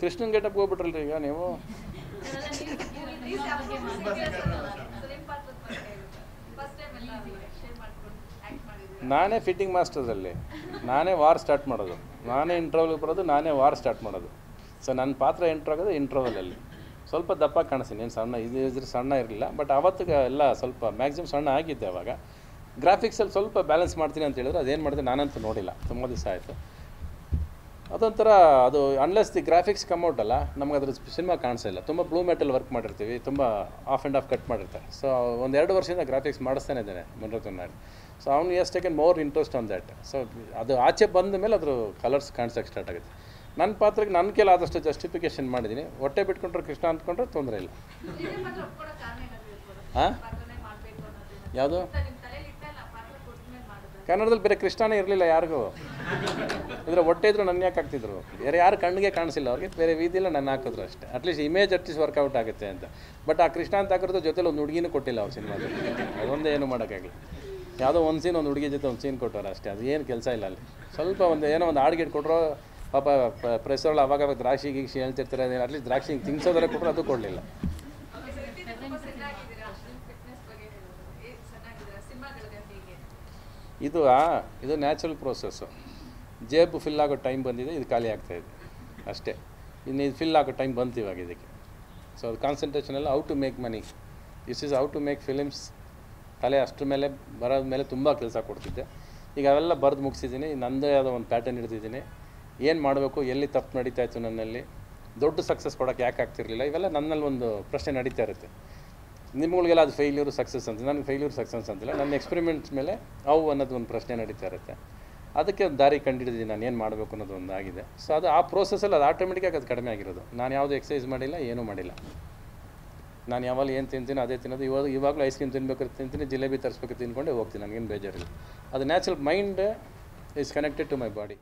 Krishnan getup ಹೋಗ್ಬಿಟ್ರಲ್ರಿ ಈಗ ನೀವು? ನಾನೇ ಫಿಟ್ಟಿಂಗ್ ಮಾಸ್ಟರ್ದಲ್ಲಿ ನಾನೇ ವಾರ್ ಸ್ಟಾರ್ಟ್ ಮಾಡೋದು. ನಾನೇ ಇಂಟ್ರವ್ಲಿಗೆ ಬರೋದು, ನಾನೇ ವಾರ್ ಸ್ಟಾರ್ಟ್ ಮಾಡೋದು. ಸೊ ನನ್ನ ಪಾತ್ರ ಎಂಟ್ರ್ ಆಗೋದು ಇಂಟ್ರವಲಲ್ಲಿ ಸ್ವಲ್ಪ ದಪ್ಪ ಕಾಣಿಸ್ತೀನಿ. ಏನು ಸಣ್ಣ ಇದು ಇದ್ರೆ ಸಣ್ಣ ಇರಲಿಲ್ಲ. ಬಟ್ ಅವತ್ತಿಗೆ ಎಲ್ಲ ಸ್ವಲ್ಪ ಮ್ಯಾಕ್ಸಿಮಮ್ ಸಣ್ಣ ಆಗಿದ್ದೆ ಅವಾಗ. ಗ್ರಾಫಿಕ್ಸಲ್ಲಿ ಸ್ವಲ್ಪ ಬ್ಯಾಲೆನ್ಸ್ ಮಾಡ್ತೀನಿ ಅಂತ ಹೇಳಿದ್ರೆ. ಅದೇನು ಮಾಡಿದೆ ನಾನಂತೂ ನೋಡಿಲ್ಲ. ತುಂಬ ದಿವಸ ಆಯಿತು. ಅದೊಂಥರ ಅದು unless the graphics come out ಅಲ್ಲ ನಮ್ಗೆ ಅದ್ರ ಸಿನಿಮಾ ಕಾಣಿಸಿಲ್ಲ ತುಂಬ ಬ್ಲೂ ಮೆಟಲ್ ವರ್ಕ್ ಮಾಡಿರ್ತೀವಿ ತುಂಬ ಆಫ್ ಆ್ಯಂಡ್ ಆಫ್ ಕಟ್ ಮಾಡಿರ್ತಾರೆ. ಸೊ ಒಂದು ಎರಡು ವರ್ಷದಿಂದ ಗ್ರಾಫಿಕ್ಸ್ ಮಾಡಿಸ್ತಾನೆ ಇದ್ದೇನೆ ಮುನ್ರತ್ನ ನಾಡಿ ಸೊ ಅವ್ನು is taken more interest on that so ಅದು ಆಚೆ ಬಂದ ಮೇಲೆ ಅದ್ರ ಕಲರ್ಸ್ ಕಾಣಿಸೋಕೆ ಸ್ಟಾರ್ಟ್ ಆಗುತ್ತೆ. ನನ್ನ ಪಾತ್ರಕ್ಕೆ ನನ್ನ ಕೆಲ ಆದಷ್ಟು ಜಸ್ಟಿಫಿಕೇಶನ್ ಮಾಡಿದ್ದೀನಿ. ಹೊಟ್ಟೆ ಬಿಟ್ಕೊಂಡ್ರೆ ಕೃಷ್ಣ ಅಂದ್ಕೊಂಡ್ರೆ ತೊಂದರೆ ಇಲ್ಲ. ಹಾಂ ಯಾವುದು? ಕನ್ನಡದಲ್ಲಿ ಬೇರೆ ಕೃಷ್ಣನೇ ಇರಲಿಲ್ಲ ಯಾರಿಗೂ. ಇದ್ರೆ ಹೊಟ್ಟೆ ಇದ್ರು ನನ್ನ ಯಾಕೆ ಹಾಕ್ತಿದ್ರು? ಬೇರೆ ಯಾರು ಕಣ್ಣಿಗೆ ಕಾಣಿಸಿಲ್ಲ ಅವ್ರಿಗೆ ಬೇರೆ ವೀದಿಲ್ಲ ನನ್ನ ಹಾಕಿದ್ರು ಅಷ್ಟೇ. ಅಟ್ಲೀಸ್ಟ್ ಇಮೇಜ್ ಅಟ್ಲೀಸ್ಟ್ ವರ್ಕೌಟ್ ಆಗುತ್ತೆ ಅಂತ. ಬಟ್ ಆ ಕೃಷ್ಣ ಅಂತ ಹಾಕಿರೋದು ಜೊತೆಲಿ ಒಂದು ಹುಡುಗಿನೂ ಕೊಟ್ಟಿಲ್ಲ ಅವ್ರ ಸಿನಿಮಾದಲ್ಲಿ. ಅದೊಂದೇ ಏನು ಮಾಡೋಕ್ಕಾಗಲಿ. ಯಾವುದೋ ಒಂದು ಸೀನ್ ಒಂದು ಹುಡುಗಿ ಜೊತೆ ಒಂದು ಸೀನ್ ಕೊಟ್ಟವ್ರೆ ಅಷ್ಟೇ. ಅದು ಏನು ಕೆಲಸ ಇಲ್ಲ ಅಲ್ಲಿ. ಸ್ವಲ್ಪ ಒಂದು ಏನೋ ಒಂದು ಹಾಡ್ಗಿಡ್ ಕೊಟ್ಟರು ಪಾಪ ಪ್ರೆಸ್ಸಲ್ಲಿ ಅವಾಗ ಅವಾಗ ದ್ರಾಕ್ಷಿ ಗೀಕ್ಷಿ ಹೇಳ್ತಿರ್ತಾರೆ ಅಟ್ಲೀಸ್ಟ್ ದ್ರಾಕ್ಷಿ ಹಿಂಗೆ ತಿನ್ಸೋದ್ರೆ ಕೊಟ್ಟರು ಅದು ಕೊಡಲಿಲ್ಲ. ಇದು ಆ ಇದು ನ್ಯಾಚುರಲ್ ಪ್ರೋಸೆಸ್ಸು ಜೇಬು ಫಿಲ್ ಆಗೋ ಟೈಮ್ ಬಂದಿದೆ, ಇದು ಖಾಲಿ ಆಗ್ತಾ ಇದೆ. ಅಷ್ಟೇ. ಇನ್ನು ಇದು ಫಿಲ್ ಆಗೋ ಟೈಮ್ ಬಂತು ಇವಾಗ ಇದಕ್ಕೆ. ಸೊ ಅದು ಕಾನ್ಸಂಟ್ರೇಷನ್ ಎಲ್ಲ how to make money this is how to make films ತಲೆ ಅಷ್ಟ್ರ ಮೇಲೆ, ಬರೋದ ಮೇಲೆ ತುಂಬ ಕೆಲಸ ಕೊಡ್ತಿದ್ದೆ. ಈಗ ಅವೆಲ್ಲ ಬರೆದು ಮುಗಿಸಿದ್ದೀನಿ. ನನ್ನದೇ ಆದ ಒಂದು ಪ್ಯಾಟರ್ನ್ ಹಿಡಿದಿದ್ದೀನಿ. ಏನು ಮಾಡಬೇಕು, ಎಲ್ಲಿ ತಪ್ಪು ನಡೀತಾ ಇತ್ತು ನನ್ನಲ್ಲಿ? ದೊಡ್ಡ ಸಕ್ಸಸ್ ಕೊಡೋಕ್ಕೆ ಯಾಕೆ ಆಗ್ತಿರಲಿಲ್ಲ? ಇವೆಲ್ಲ ನನ್ನಲ್ಲಿ ಒಂದು ಪ್ರಶ್ನೆ ನಡೀತಾ ಇರುತ್ತೆ. ನಿಮ್ಗಳಿಗೆಲ್ಲ ಅದು ಫೇಲ್ಯೂರು ಸಕ್ಸಸ್ ಅಂತ. ನನಗೆ ಫೇಲ್ಯೂರ್ ಸಕ್ಸಸ್ ಅಂತಿಲ್ಲ. ನನ್ನ ಎಕ್ಸ್ಪೆರಿಮೆಂಟ್ಸ್ ಮೇಲೆ ಅವು ಅನ್ನೋದು ಒಂದು ಪ್ರಶ್ನೆ ನಡೀತಾ ಇರುತ್ತೆ. ಅದಕ್ಕೆ ದಾರಿ ಕಂಡಿಡಿದೀನಿ ನಾನು ಏನು ಮಾಡಬೇಕು ಅನ್ನೋದು ಆಗಿದೆ ಸೊ ಅದು ಆ ಪ್ರೋಸೆಸಲ್ಲಿ ಅದು ಆಟೋಮೆಟಿಕಾಗಿ ಅದು ಕಡಿಮೆ ಆಗಿರೋದು. ನಾನು ಯಾವುದು ಎಕ್ಸಸೈಸ್ ಮಾಡಿಲ್ಲ, ಏನೂ ಮಾಡಿಲ್ಲ. ನಾನು ಯಾವಾಗ ಏನು ತಿಂತೀನಿ ಅದೇ ತಿನ್ನೋದು. ಇವಾಗ ಇವಾಗಲೂ ಐಸ್ ಕ್ರೀಮ್ ತಿನ್ಬೇಕಾದ್ರೆ ತಿಂತೀನಿ, ಜಿಲೇಬಿ ತರಿಸ್ಬೇಕು ತಿನ್ಕೊಂಡೆ ಹೋಗ್ತೀನಿ. ನನಗೇನು ಬೇಜಾರಿಲ್ಲ. ಅದು natural mind is connected to my body